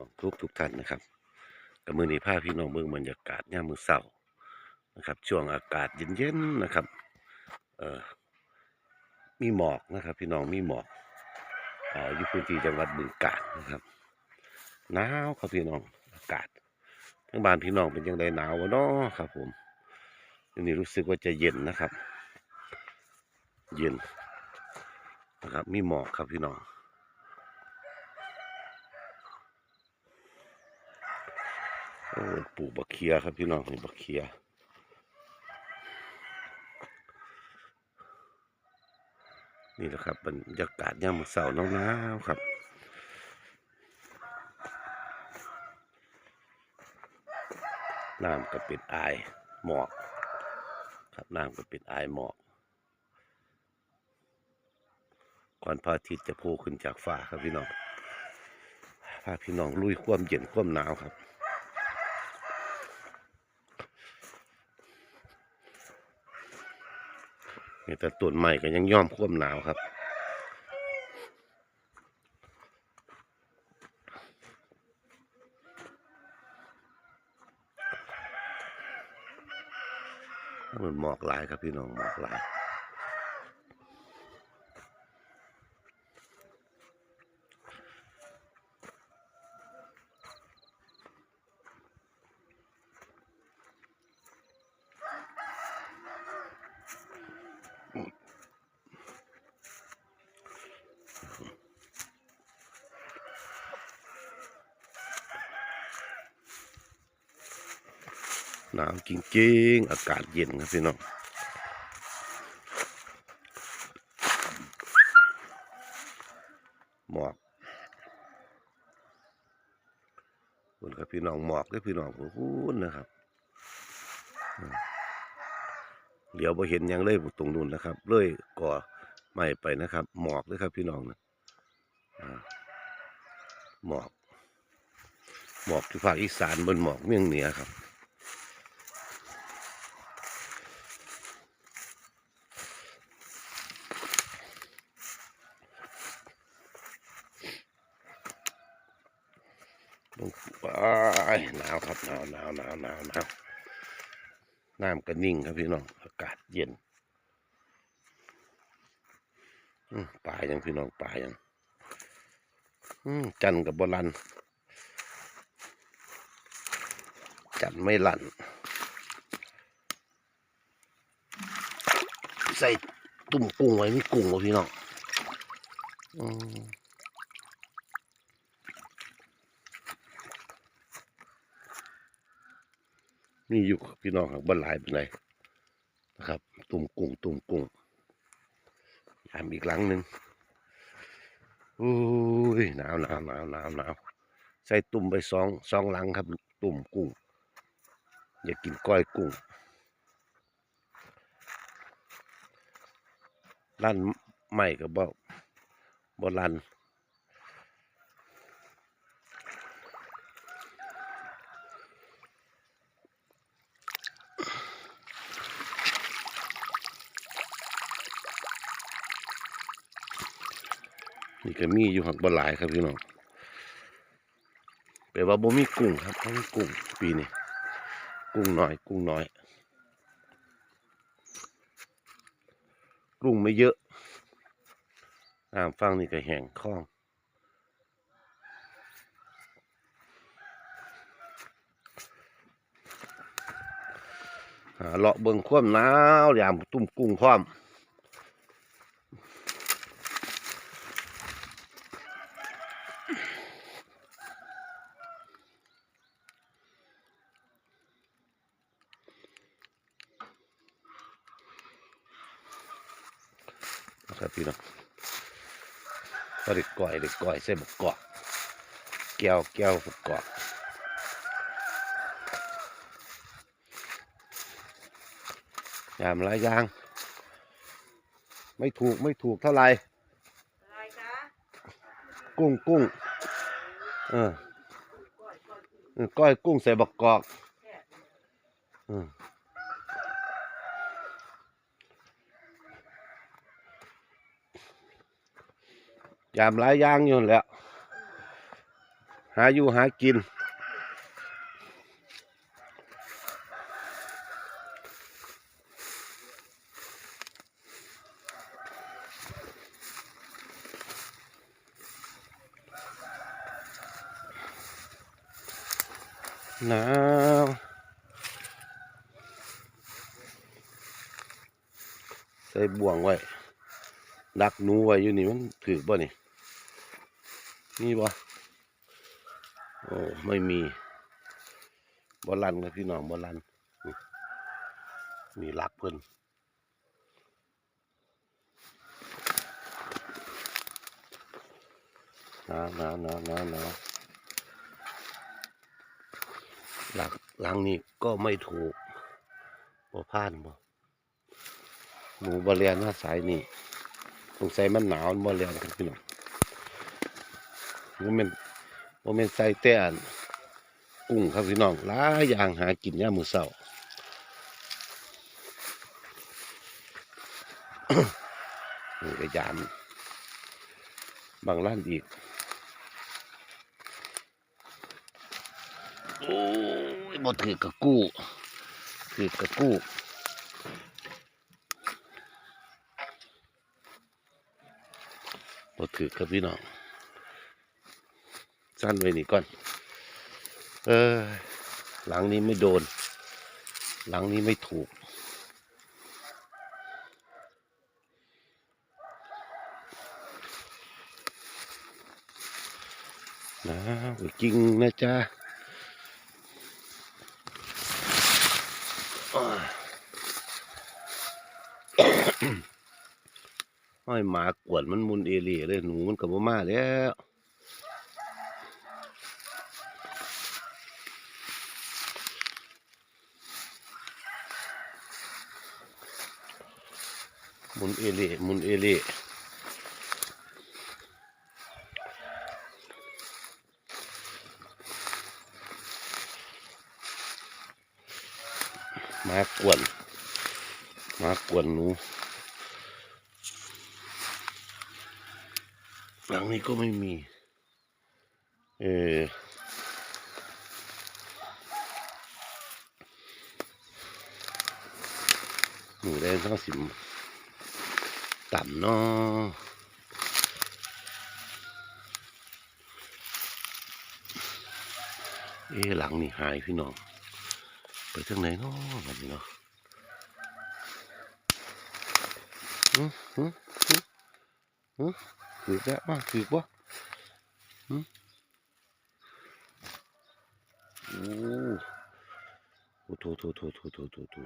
น้องทุกทุกท่านนะครับกับมือนี้พาพี่น้องเมืองบรรยากาศยามมือเช้านะครับ ช่วงอากาศเย็นๆนะครับ เออมีหมอกนะครับ พี่น้องมีหมอกอ่ออยู่พื้นที่จังหวัดบึงกาฬนะครับหนาวครับพี่น้องอากาศทั้งบ้านพี่น้องเป็นยังไงหนาววะเนาะครับ ผมนี้รู้สึกว่าจะเย็นนะครับ เย็นนะครับ มีหมอกครับพี่น้อง โอ้ปลูกบักเคียครับพี่น้องนี่บักเคียนี่แหละครับบรรยากาศยามมื้อเช้าหนาวๆครับน้ำก็เป็นอายหมอกครับน้ำก็เป็นอายหมอกก่อนพระอาทิตย์จะโผล่ขึ้นจากฟ้าครับพี่น้องพาพี่น้องลุยความเย็นความหนาวครับ นี่แต่ต้นใหม่ก็ยังย่อมควบหนาวครับ มันหมอกหลายครับพี่น้องหมอกหลาย หนาวจริงๆ อากาศเย็นครับพี่น้องหมอกคุณครับพี่น้องหมอกด้วยพี่น้องคุณนะครับเดี๋ยวพอเห็นยังเลยตรงนู้นนะครับเลยก่อไม่ไปนะครับ หมอกด้วยครับพี่น้องนะหมอก หมอกที่ภาคอีสานบนหมอกเมืองเหนือครับ ลงไปหนาวครับหนาวหนาวหนาวหนาวหนาวน้ำก็นิ่งครับพี่น้องอากาศเย็นป่ายังพี่น้องป่ายังอืมจันทร์กับบลัน จันทร์ไม่ลัน ใส่ตุ่มกุ้งไว้ไมีกุ้งวะพี่น้อง มมีอยู่กับพี่น้องครับบ้านหลายเป็นไรนะครับ ตุ่มกุ้งตุ่มกุ้งยามอีกหลังหนึ่งอุ้ยหนาวหนาวหนาวหนาวหนาวใส่ตุ่มไปสองสองหลังครับ ตุ่มกุ้ง อยากกินก้อยกุ้งลั่นไม่ก็บ่บ่ลั่น นี่ก็มีอยู่หักบหลายครับพี่น้องแปลว่าบ่มีกุ้งครับบ่มีกุ้งปีนี้กุ้งน้อย กุ้งน้อย กุ้งไม่เยอะน้ำฟังนี่ก็แห้งคล่องหาเลาะเบิ่งความหนาว ยามตุ่มกุ้งพร้อม ครับพี่น้องก็เด็กก่อยเด็กก่อยใส่บกกอกแก้วแก้วบกกอกยามหลายอย่าง ไม่ถูกไม่ถูกเท่าไหร่อะไรคะกุ้งกุ้งเออก้อยกุ้งใส่บกกอกเออ ยามหลายอย่างอยู่นั่แหล้ว หาอยู่หากิน หนาวใส่บ่วงไว้ ดักหนูไว้อยู่นี่มันถือบ่นี่ นี่บ่โอ้ไม่มีบ่ลันครับพี่น้องบ่ลันมีลักเพิ่นหนาวหนาวหนาวหนาวหนาวหลักหลังนี้ก็ไม่ถูกบ่พลาดบ่หนูบ่เรียนมาสายนี่สงสัยมันหนาวมันบ่เรียนครับพี่น้อง บ่แม่นบ่แม่นใส่แต่อันกุ้งครับพี่น้องหลายอย่างหากินยามมื้อเช้านี่ก็ยามบางร้านอีก โอ้ยบ่ถือกระกู้ถือกระกู้บ่ถือกับพี่น้อง สั้นไว้นี่ก่อน เออ หลังนี้ไม่โดน หลังนี้ไม่ถูก นะจริงนะจ๊ะอ้ายห้อยหมากวนมันมุนเอเลี่เลยหนูมันกับมาแล้ว มุนเอเล่มุนเอเล่มากวน มากวนหนูหลังนี้ก็ไม่มี เออหนูแดงทั้งสิม ต่ำเนาะเอ๊หลังนี่หายพี่น้อง ไปทางไหนเนาะแบบนี้เนาะฮึฮึฮึฮึถือแล้วมาถือบ่ฮึโอ้โหโถโถโถโถโถโถโถ